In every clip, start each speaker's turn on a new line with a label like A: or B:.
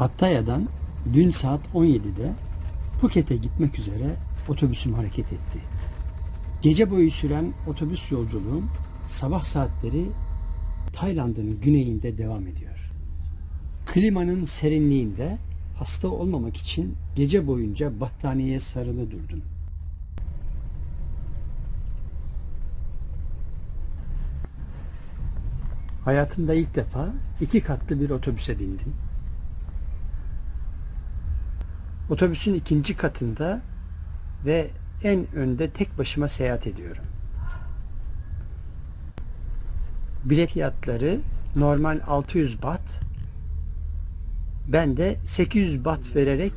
A: Pattaya'dan dün saat 17'de Phuket'e gitmek üzere otobüsüm hareket etti. Gece boyu süren otobüs yolculuğum sabah saatleri Tayland'ın güneyinde devam ediyor. Klimanın serinliğinde hasta olmamak için gece boyunca battaniyeye sarılı durdum. Hayatımda ilk defa iki katlı bir otobüse bindim. Otobüsün ikinci katında ve en önde tek başıma seyahat ediyorum. Bilet fiyatları normal 600 baht. Ben de 800 baht vererek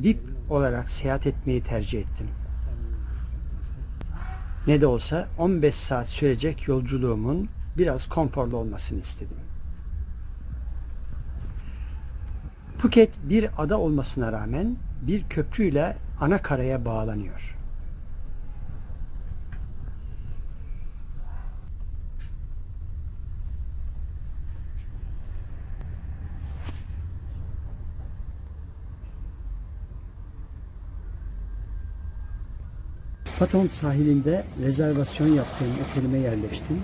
A: VIP olarak seyahat etmeyi tercih ettim. Ne de olsa 15 saat sürecek yolculuğumun biraz konforlu olmasını istedim. Phuket bir ada olmasına rağmen bir köprüyle ana karaya bağlanıyor. Patong sahilinde rezervasyon yaptığım otelime yerleştim.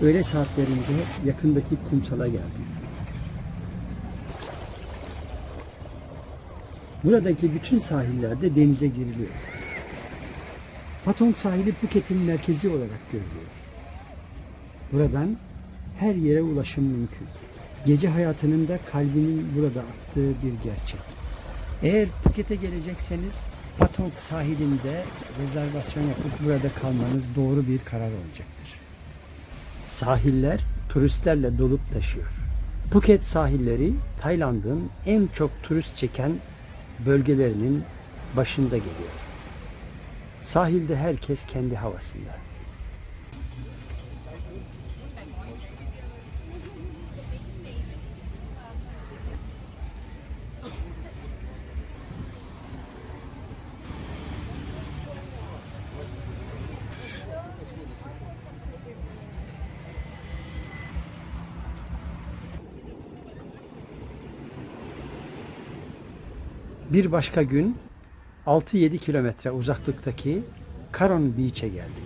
A: Öğle saatlerinde yakındaki kumsala geldim. Buradaki bütün sahillerde denize giriliyor. Patong sahili Phuket'in merkezi olarak görülüyor. Buradan her yere ulaşım mümkün. Gece hayatının da kalbinin burada attığı bir gerçek. Eğer Phuket'e gelecekseniz Patong sahilinde rezervasyon yapıp burada kalmanız doğru bir karar olacaktır. Sahiller turistlerle dolup taşıyor. Phuket sahilleri Tayland'ın en çok turist çeken bölgelerinin başında geliyor. Sahilde herkes kendi havasında. Bir başka gün 6-7 kilometre uzaklıktaki Karon Beach'e geldim.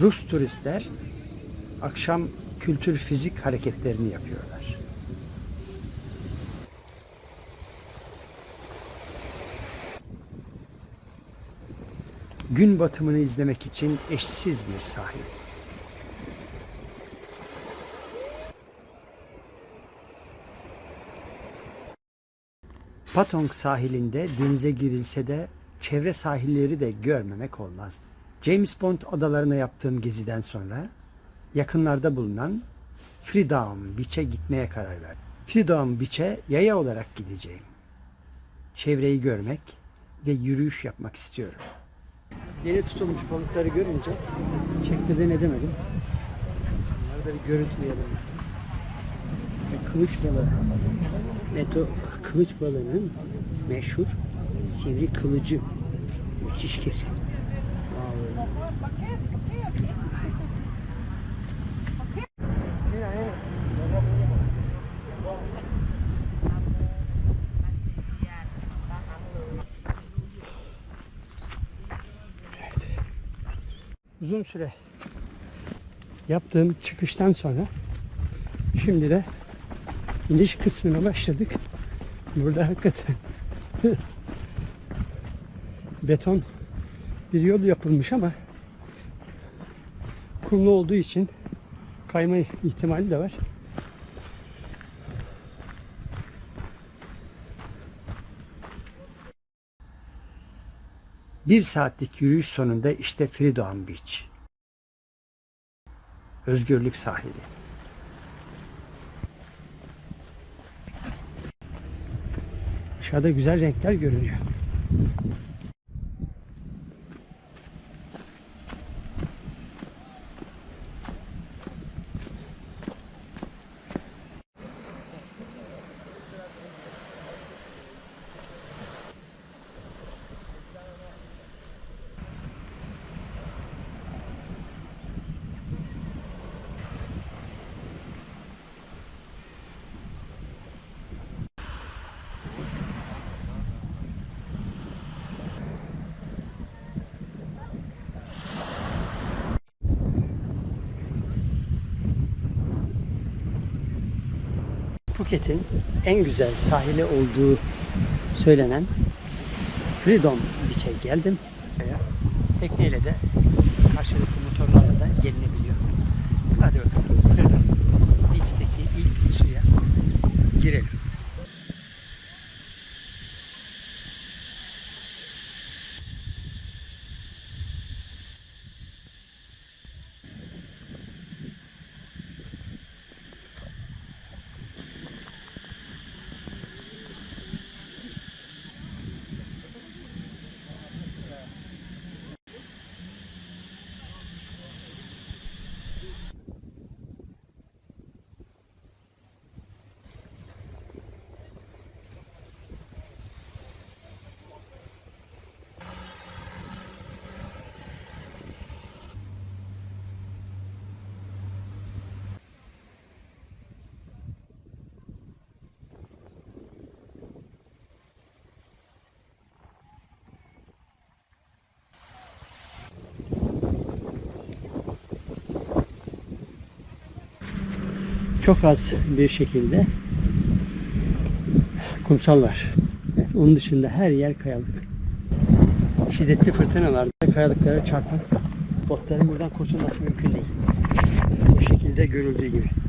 A: Rus turistler akşam kültür fizik hareketlerini yapıyorlar. Gün batımını izlemek için eşsiz bir sahil. Patong sahilinde denize girilse de çevre sahilleri de görmemek olmazdı. James Bond adalarına yaptığım geziden sonra yakınlarda bulunan Freedom Beach'e gitmeye karar verdim. Freedom Beach'e yaya olarak gideceğim. Çevreyi görmek ve yürüyüş yapmak istiyorum. Yeni tutulmuş balıkları görünce çekmeden edemedim. Bunları da bir görüntüleyelim. Kılıç balığı. Meto kılıç balığının meşhur sivri kılıcı. Müthiş keskin. Uzun süre yaptığım çıkıştan sonra şimdi de iniş kısmına başladık. Burada hakikaten beton bir yol yapılmış ama kumlu olduğu için kayma ihtimali de var. Bir saatlik yürüyüş sonunda işte Freedom Beach. Özgürlük sahili. Aşağıda güzel renkler görünüyor. Phuket'in en güzel sahili olduğu söylenen Freedom Beach'e geldim. Tekneyle de karşılıklı motorlarla da gelinebiliyor. Hadi bakalım Freedom Beach'teki ilk suya girelim. Çok az bir şekilde kumsal var. Evet, onun dışında her yer kayalık. Şiddetli fırtınalarda kayalıklara çarpan botların buradan kurtulması mümkün değil. Bu şekilde görüldüğü gibi.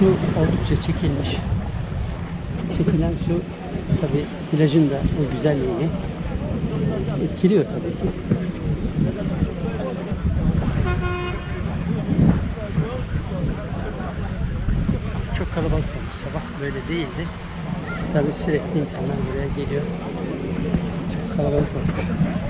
A: Su oldukça çekilmiş. Çekilen su tabi plajın da o güzelliğini etkiliyor tabii ki. Çok kalabalık olmuş. Sabah böyle değildi. Tabi sürekli insanlar buraya geliyor. Çok kalabalık olmuş.